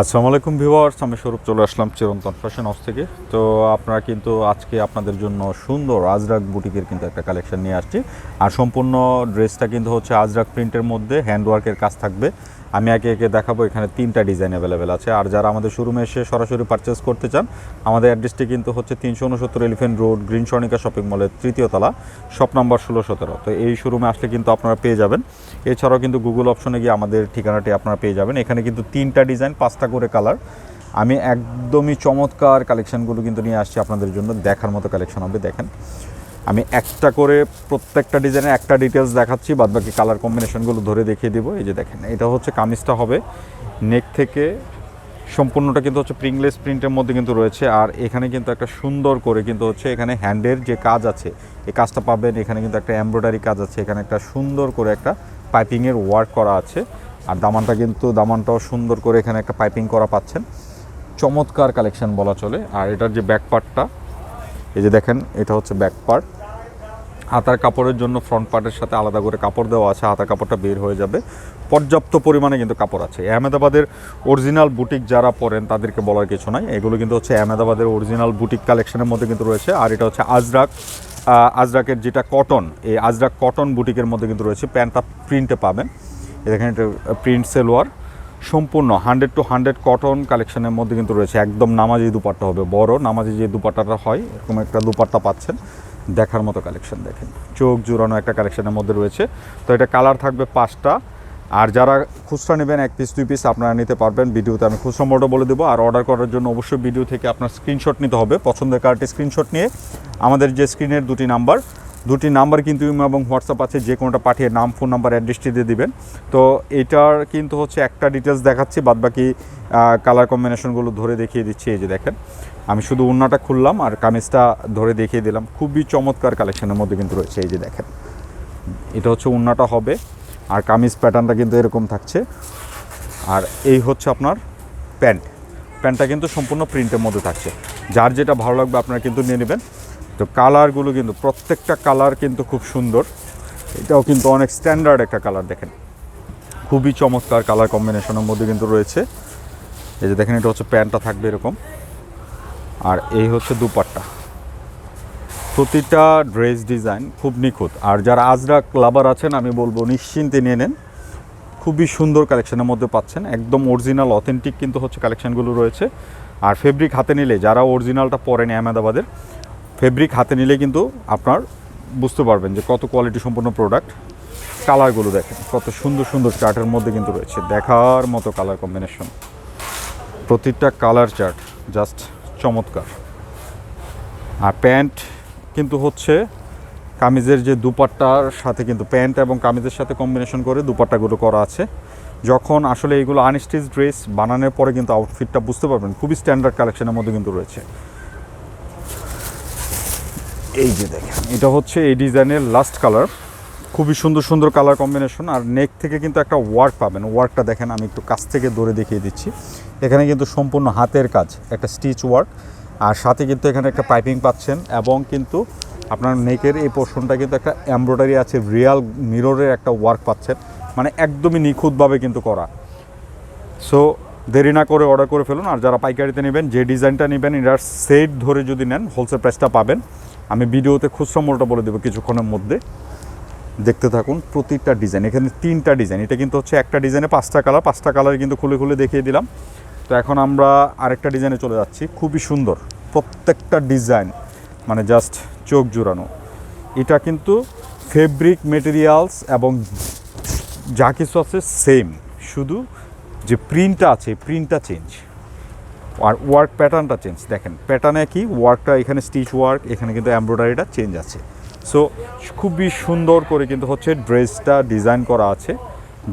আসসালামু আলাইকুম ভিউয়ার্স, আমি স্বরূপ চলে আসলাম চিরন্তন ফ্যাশন হাউস থেকে। তো আপনারা কিন্তু আজকে আপনাদের জন্য সুন্দর আজরাক বুটিকের কিন্তু একটা কালেকশন নিয়ে আসছি। আর সম্পূর্ণ ড্রেসটা কিন্তু হচ্ছে আজরাক প্রিন্টের মধ্যে হ্যান্ডওয়ার্কের কাজ থাকবে। আমি একে একে দেখাবো, এখানে তিনটা ডিজাইন অ্যাভেলেবেল আছে। আর যারা আমাদের শোরুমে এসে সরাসরি পারচেস করতে চান, আমাদের অ্যাড্রেসটি কিন্তু হচ্ছে তিনশো উনসত্তর এলিফেন্ট রোড গ্রিন সর্ণিকা শপিং মলের তৃতীয় তলা শপ নাম্বার ষোলো সতেরো। তো এই শোরুমে আসলে কিন্তু আপনারা পেয়ে যাবেন। এছাড়াও কিন্তু গুগল অপশনে গিয়ে আমাদের ঠিকানাটি আপনারা পেয়ে যাবেন। এখানে কিন্তু তিনটা ডিজাইন পাঁচটা করে কালার আমি একদমই চমৎকার কালেকশনগুলো কিন্তু নিয়ে আসছি আপনাদের জন্য। দেখার মতো কালেকশন হবে, দেখেন। আমি একটা করে প্রত্যেকটা ডিজাইনের একটা ডিটেলস দেখাচ্ছি বাদ বাকি কালার কম্বিনেশনগুলো ধরে দেখিয়ে দিব। এই যে দেখেন, এটা হচ্ছে কামিজটা হবে। নেক থেকে সম্পূর্ণটা কিন্তু হচ্ছে প্রিংলেস প্রিন্টের মধ্যে কিন্তু রয়েছে। আর এখানে কিন্তু একটা সুন্দর করে কিন্তু হচ্ছে এখানে হ্যান্ডের যে কাজ আছে, এই কাজটা পাবেন। এখানে কিন্তু একটা এমব্রয়ডারি কাজ আছে। এখানে একটা সুন্দর করে একটা পাইপিংয়ের ওয়ার্ক করা আছে। আর দামানটা কিন্তু, দামানটাও সুন্দর করে এখানে একটা পাইপিং করা পাচ্ছেন। চমৎকার কালেকশন বলা চলে। আর এটার যে ব্যাক পার্টটা এই যে দেখেন, এটা হচ্ছে ব্যাক পার্ট হাতার কাপড়ের জন্য ফ্রন্ট পার্টের সাথে আলাদা করে কাপড় দেওয়া আছে, হাতার কাপড়টা বের হয়ে যাবে। পর্যাপ্ত পরিমাণে কিন্তু কাপড় আছে। আহমেদাবাদের অরিজিনাল বুটিক যারা পরেন, তাদেরকে বলার কিছু নাই। এগুলো কিন্তু হচ্ছে আহমেদাবাদের অরিজিনাল বুটিক কালেকশনের মধ্যে কিন্তু রয়েছে। আর এটা হচ্ছে আজরাক। আজরাকের যেটা কটন এই আজরাক কটন বুটিকের মধ্যে কিন্তু রয়েছে। প্যান্টটা প্রিন্টে পাবেন। এটা প্রিন্ট সেলোয়ার সম্পূর্ণ হান্ড্রেড টু হান্ড্রেড কটন কালেকশনের মধ্যে কিন্তু রয়েছে। একদম নামাজি দুপাট্টা হবে। বড় নামাজি যে দুপাট্টাটা হয়, এরকম একটা দুপাট্টা পাচ্ছেন। দেখার মতো কালেকশন দেখেন। চোখ জুড়ানো একটা কালেকশনের মধ্যে রয়েছে। তো এটা কালার থাকবে পাঁচটা। আর যারা খুচরা নেবেন, এক পিস দুই পিস আপনারা নিতে পারবেন। ভিডিওতে আমি খুচরা মোডও বলে দেবো। আর অর্ডার করার জন্য অবশ্যই ভিডিও থেকে আপনার স্ক্রিনশট নিতে হবে। পছন্দের কার্ডটি স্ক্রিনশট নিয়ে আমাদের যে স্ক্রিনের দুটি নাম্বার দুটি নাম্বার কিন্তু ইমো এবং হোয়াটসঅ্যাপ আছে। যে কোনোটা পাঠিয়ে নাম ফোন নাম্বার অ্যাড্রেসটি দিয়ে দিবেন। তো এটার কিন্তু হচ্ছে একটা ডিটেলস দেখাচ্ছি। বাদবাকি কালার কম্বিনেশনগুলো ধরে দেখিয়ে দিচ্ছি। এই যে দেখেন। আমি শুধু উন্নাটা খুললাম আর কামিজটা ধরে দেখিয়ে দিলাম। খুবই চমৎকার কালেকশনের মধ্যে কিন্তু রয়েছে, এই যে দেখেন। এটা হচ্ছে উন্নাটা হবে আর কামিজ প্যাটার্নটা কিন্তু এরকম থাকছে। আর এই হচ্ছে আপনার প্যান্ট। প্যান্টটা কিন্তু সম্পূর্ণ প্রিন্টের মধ্যে থাকছে। যার যেটা ভালো লাগবে আপনারা কিন্তু নিয়ে নেবেন। তো কালারগুলো কিন্তু প্রত্যেকটা কালার কিন্তু খুব সুন্দর। এটাও কিন্তু অনেক স্ট্যান্ডার্ড একটা কালার দেখেন। খুবই চমৎকার কালার কম্বিনেশনের মধ্যে কিন্তু রয়েছে। এই যে দেখেন, এটা হচ্ছে প্যান্টটা থাকবে এরকম। আর এই হচ্ছে দুপাট্টা। প্রতিটা ড্রেস ডিজাইন খুব নিখুঁত। আর যারা আজরাক লাভার আছেন, আমি বলব নিশ্চিন্তে নিয়ে নেন। খুবই সুন্দর কালেকশনের মধ্যে পাচ্ছেন। একদম অরিজিনাল অথেন্টিক কিন্তু হচ্ছে কালেকশনগুলো রয়েছে। আর ফেব্রিক হাতে নিলে, যারা অরিজিনালটা পরেন আহমেদাবাদের ফেব্রিক হাতে নিলে কিন্তু আপনার বুঝতে পারবেন যে কত কোয়ালিটি সম্পন্ন প্রোডাক্ট কালারগুলো দেখেন, কত সুন্দর সুন্দর চার্টের মধ্যে কিন্তু রয়েছে। দেখার মতো কালার কম্বিনেশন প্রতিটা কালার চার্ট জাস্ট চমৎকার। আর প্যান্ট কিন্তু হচ্ছে কামিজের যে দুপাট্টার সাথে কিন্তু প্যান্ট এবং কামিজের সাথে কম্বিনেশন করে দুপাট্টাগুলো করা আছে। যখন আসলে এইগুলো আনস্টিচ ড্রেস বানানোর পরে কিন্তু আউটফিটটা বুঝতে পারবেন, খুবই স্ট্যান্ডার্ড কালেকশনের মধ্যে কিন্তু রয়েছে। এই যে দেখেন, এটা হচ্ছে এই ডিজাইনের লাস্ট কালার খুবই সুন্দর সুন্দর কালার কম্বিনেশন আর নেক থেকে কিন্তু একটা ওয়ার্ক পাবেন। ওয়ার্কটা দেখেন, আমি একটু কাছ থেকে ধরে দেখিয়ে দিচ্ছি। এখানে কিন্তু সম্পূর্ণ হাতের কাজ, একটা স্টিচ ওয়ার্ক আর সাথে কিন্তু এখানে একটা পাইপিং পাচ্ছেন এবং কিন্তু আপনার নেকের এই পোর্শনটা কিন্তু একটা এমব্রয়ডারি আছে রিয়াল মিররের একটা ওয়ার্ক পাচ্ছেন। মানে একদমই নিখুঁতভাবে কিন্তু করা। সো দেরি না করে অর্ডার করে ফেলুন। আর যারা পাইকারিতে নেবেন, যে ডিজাইনটা নেবেন, এটার সেট ধরে যদি নেন হোলসেল প্রাইসটা পাবেন। আমি ভিডিওতে খুচরা মূল্যটা বলে দেবো কিছুক্ষণের মধ্যে। দেখতে থাকুন, প্রতিটা ডিজাইন। এখানে তিনটা ডিজাইন। এটা কিন্তু হচ্ছে একটা ডিজাইনে পাঁচটা কালার পাঁচটা কালার কিন্তু খুলে খুলে দেখিয়ে দিলাম। তো এখন আমরা আরেকটা ডিজাইনে চলে যাচ্ছি। খুবই সুন্দর। প্রত্যেকটা ডিজাইন মানে জাস্ট চোখ জুড়ানো। এটা কিন্তু ফেব্রিক মেটেরিয়ালস এবং যা কিছু আছে সেম। শুধু যে প্রিন্টটা আছে, প্রিন্টটা চেঞ্জ। আর ওয়ার্ক প্যাটার্নটা চেঞ্জ। দেখেন, প্যাটার্নে কি? ওয়ার্কটা এখানে স্টিচ ওয়ার্ক, এখানে কিন্তু এমব্রয়ডারিটা চেঞ্জ আছে। সো খুবই সুন্দর করে কিন্তু হচ্ছে ড্রেসটা ডিজাইন করা আছে।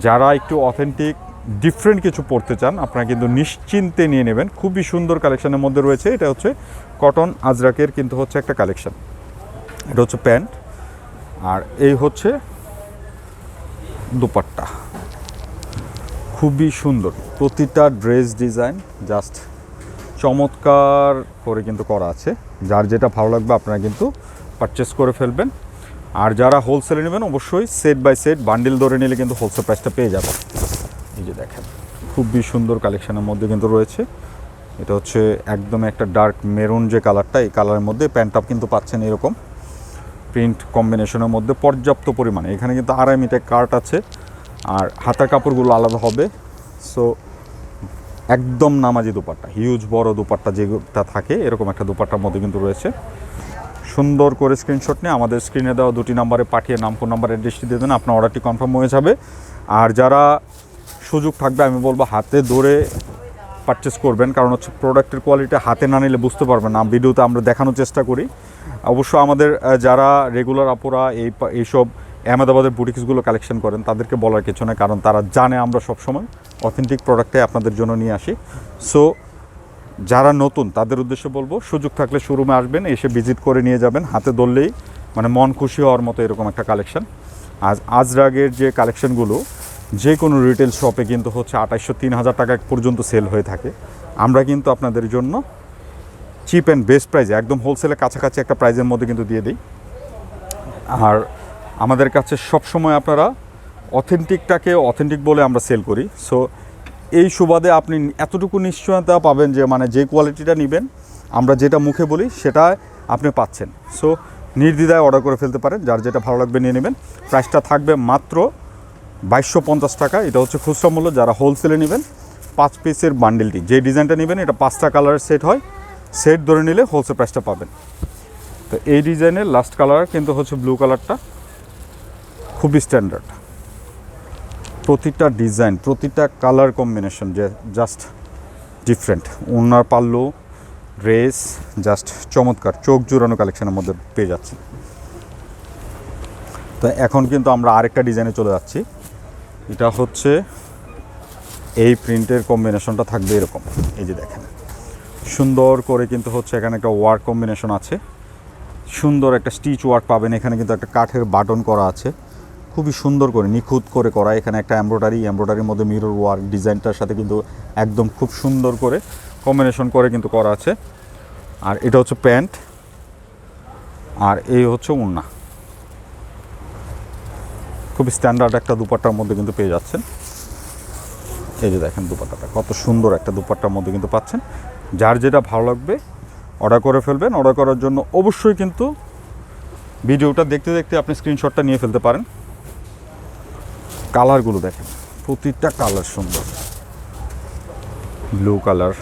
যারা একটু অথেন্টিক ডিফারেন্ট কিছু পড়তে চান, আপনারা কিন্তু নিশ্চিন্তে নিয়ে নেবেন। খুবই সুন্দর কালেকশানের মধ্যে রয়েছে। এটা হচ্ছে কটন আজরাকের কিন্তু হচ্ছে একটা কালেকশন এটা হচ্ছে প্যান্ট। আর এই হচ্ছে দুপাট্টা। খুবই সুন্দর। প্রতিটা ড্রেস ডিজাইন জাস্ট চমৎকার করে কিন্তু করা আছে। যার যেটা ভালো লাগবে, আপনারা কিন্তু পারচেস করে ফেলবেন। আর যারা হোলসেলে নেবেন, অবশ্যই সেট বাই সেট বান্ডিল ধরে নিলে কিন্তু হোলসেল প্রাইসটা পেয়ে যাবেন। এই যে দেখেন, খুবই সুন্দর কালেকশনের মধ্যে কিন্তু রয়েছে। এটা হচ্ছে একদম একটা ডার্ক মেরুন যে কালারটা এই কালারের মধ্যে প্যান্টটা কিন্তু পাচ্ছেন এরকম। প্রিন্ট কম্বিনেশনের মধ্যে পর্যাপ্ত পরিমাণে। এখানে কিন্তু আড়াই মিটার কার্ট আছে, আর হাতার কাপড়গুলো আলাদা হবে। সো একদম নামাজি দুপাট্টা হিউজ বড় দুপাট্টা যেটা থাকে, এরকম একটা দুপাট্টার মধ্যে কিন্তু রয়েছে। সুন্দর করে স্ক্রিনশট নিয়ে আমাদের স্ক্রিনে দেওয়া দুটি নাম্বারে পাঠিয়ে নাম ফোন নাম্বার অ্যাড্রেসটি দিয়ে দেন, আপনার অর্ডারটি কনফার্ম হয়ে যাবে। আর যারা সুযোগ থাকবে, আমি বলব হাতে ধরে পারচেস করবেন, কারণ হচ্ছে প্রোডাক্টের কোয়ালিটি হাতে না নিলে বুঝতে পারবেন না। ভিডিওতে আমরা দেখানোর চেষ্টা করি। অবশ্য আমাদের যারা রেগুলার আপুরা এই এইসব আহমেদাবাদের বুটিক্সগুলো কালেকশন করেন, তাদেরকে বলার কিছু না কারণ তারা জানে আমরা সবসময় অথেন্টিক প্রোডাক্টে আপনাদের জন্য নিয়ে আসি। সো যারা নতুন, তাদের উদ্দেশ্যে বলব, সুযোগ থাকলে শোরুমে আসবেন, এসে ভিজিট করে নিয়ে যাবেন, হাতে ধরলেই মানে মন খুশি হওয়ার মতো এরকম একটা কালেকশন। আজ আজরাগের যে কালেকশনগুলো, যে কোনো রিটেল শপে কিন্তু হচ্ছে আঠাইশশো, তিন হাজার টাকা পর্যন্ত সেল হয়ে থাকে। আমরা কিন্তু আপনাদের জন্য চিপ অ্যান্ড বেস্ট প্রাইজে একদম হোলসেলের কাছাকাছি একটা প্রাইজের মধ্যে কিন্তু দিয়ে দিই। আর আমাদের কাছে সবসময় আপনারা অথেন্টিকটাকে অথেন্টিক বলে আমরা সেল করি। সো এই সুবাদে আপনি এতটুকু নিশ্চয়তা পাবেন যে মানে যে কোয়ালিটিটা নেবেন, আমরা যেটা মুখে বলি সেটা আপনি পাচ্ছেন। সো নির্দ্বিধায় অর্ডার করে ফেলতে পারেন, যার যেটা ভালো লাগবে নিয়ে নেবেন। প্রাইসটা থাকবে মাত্র বাইশশো পঞ্চাশ টাকা। এটা হচ্ছে খুচরা মূল্য, যারা হোলসেলে নেবেন, পাঁচ পিসের বান্ডেলটি যে ডিজাইনটা নেবেন, এটা পাঁচটা কালারের সেট হয়। সেট ধরে নিলে হোলসেল প্রাইসটা পাবেন। তো এই ডিজাইনের লাস্ট কালার কিন্তু হচ্ছে ব্লু কালারটা খুবই স্ট্যান্ডার্ড প্রতিটা ডিজাইন, প্রতিটা কালার কম্বিনেশন যে জাস্ট ডিফারেন্ট ওনার পাল্লু ড্রেস জাস্ট চমৎকার। চোখ জুড়ানো কালেকশনের মধ্যে পেয়ে যাচ্ছি। তো এখন কিন্তু আমরা আরেকটা ডিজাইনে চলে যাচ্ছি। এটা হচ্ছে এই প্রিন্টের কম্বিনেশনটা থাকবে এরকম। এই যে দেখেন। সুন্দর করে কিন্তু হচ্ছে এখানে একটা ওয়ার্ক কম্বিনেশন আছে। সুন্দর একটা স্টিচ ওয়ার্ক পাবেন। এখানে কিন্তু একটা কাঠের বাটন করা আছে। খুবই সুন্দর করে, নিখুঁত করে করা। এখানে একটা এমব্রয়ডারি এমব্রয়ডারির মধ্যে মিরর ওয়ার্ক ডিজাইনটার সাথে কিন্তু একদম খুব সুন্দর করে কম্বিনেশন করে কিন্তু করা আছে। আর এটা হচ্ছে প্যান্ট, আর এই হচ্ছে উন্না খুবই স্ট্যান্ডার্ড একটা দুপাট্টার মধ্যে কিন্তু পেয়ে যাচ্ছেন। এই যে দেখেন দুপাট্টাটা, কত সুন্দর একটা দুপাট্টার মধ্যে কিন্তু পাচ্ছেন। যার যেটা ভালো লাগবে অর্ডার করে ফেলবেন। অর্ডার করার জন্য অবশ্যই কিন্তু ভিডিওটা দেখতে দেখতে আপনি স্ক্রিনশটটা নিয়ে ফেলতে পারেন। কালারগুলো দেখেন, প্রতিটা কালার সুন্দর। ব্লু কালার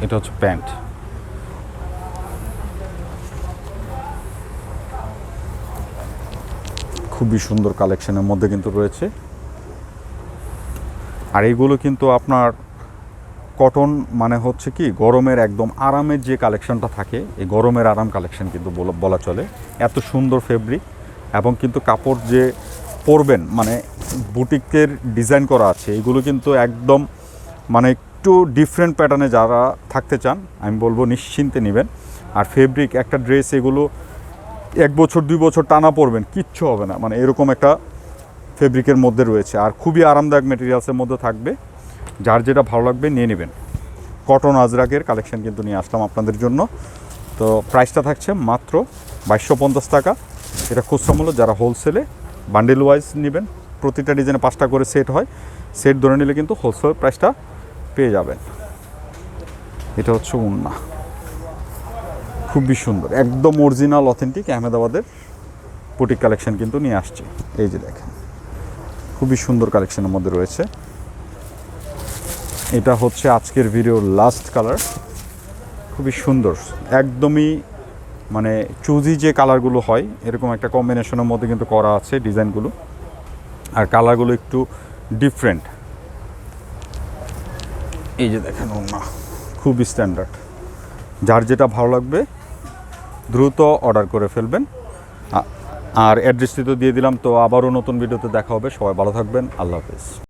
এটা হচ্ছে প্যান্ট। খুবই সুন্দর কালেকশনের মধ্যে কিন্তু রয়েছে। আর এইগুলো কিন্তু আপনার কটন মানে হচ্ছে কি, গরমের একদম আরামের যে কালেকশনটা থাকে, এই গরমের আরাম কালেকশন কিন্তু বলা- চলে। এত সুন্দর ফেব্রিক এবং কিন্তু কাপড় যে পরবেন মানে বুটিকের ডিজাইন করা আছে, এগুলো কিন্তু একদম মানে একটু ডিফারেন্ট প্যাটার্নে যারা থাকতে চান, আমি বলব নিশ্চিন্তে নেবেন। আর ফেব্রিক একটা ড্রেস এগুলো এক বছর, দুই বছর টানা পরবেন, কিচ্ছু হবে না। মানে এরকম একটা ফেব্রিকের মধ্যে রয়েছে। আর খুবই আরামদায়ক মেটেরিয়ালসের মধ্যে থাকবে। যার যেটা ভালো লাগবে নিয়ে নেবেন। কটন আজরাকের কালেকশন কিন্তু নিয়ে আসলাম আপনাদের জন্য। তো প্রাইসটা থাকছে মাত্র বাইশশো পঞ্চাশ টাকা। এটা খুচরা মূল্য, যারা হোলসেলে বান্ডেল ওয়াইজ নেবেন, প্রতিটা ডিজাইনে পাঁচটা করে সেট হয় সেট ধরে নিলে কিন্তু হোলসেল প্রাইসটা পেয়ে যাবেন। এটা হচ্ছে উন্না। খুবই সুন্দর, একদম অরিজিনাল অথেন্টিক আহমেদাবাদের বুটিক কালেকশন কিন্তু নিয়ে আসছে। এই যে দেখেন, খুবই সুন্দর কালেকশনের মধ্যে রয়েছে। এটা হচ্ছে আজকের ভিডিওর লাস্ট কালার খুবই সুন্দর, একদমই মানে চুজি যে কালারগুলো হয়, এরকম একটা কম্বিনেশনের মধ্যে কিন্তু করা আছে ডিজাইনগুলো আর কালারগুলো একটু ডিফারেন্ট এই যে দেখেন না খুবই স্ট্যান্ডার্ড যার যেটা ভালো লাগবে, দ্রুত অর্ডার করে ফেলবেন। আর অ্যাড্রেসটি তো দিয়ে দিলাম, তো আবারও নতুন ভিডিওতে দেখা হবে। সবাই ভালো থাকবেন। আল্লাহ হাফেজ।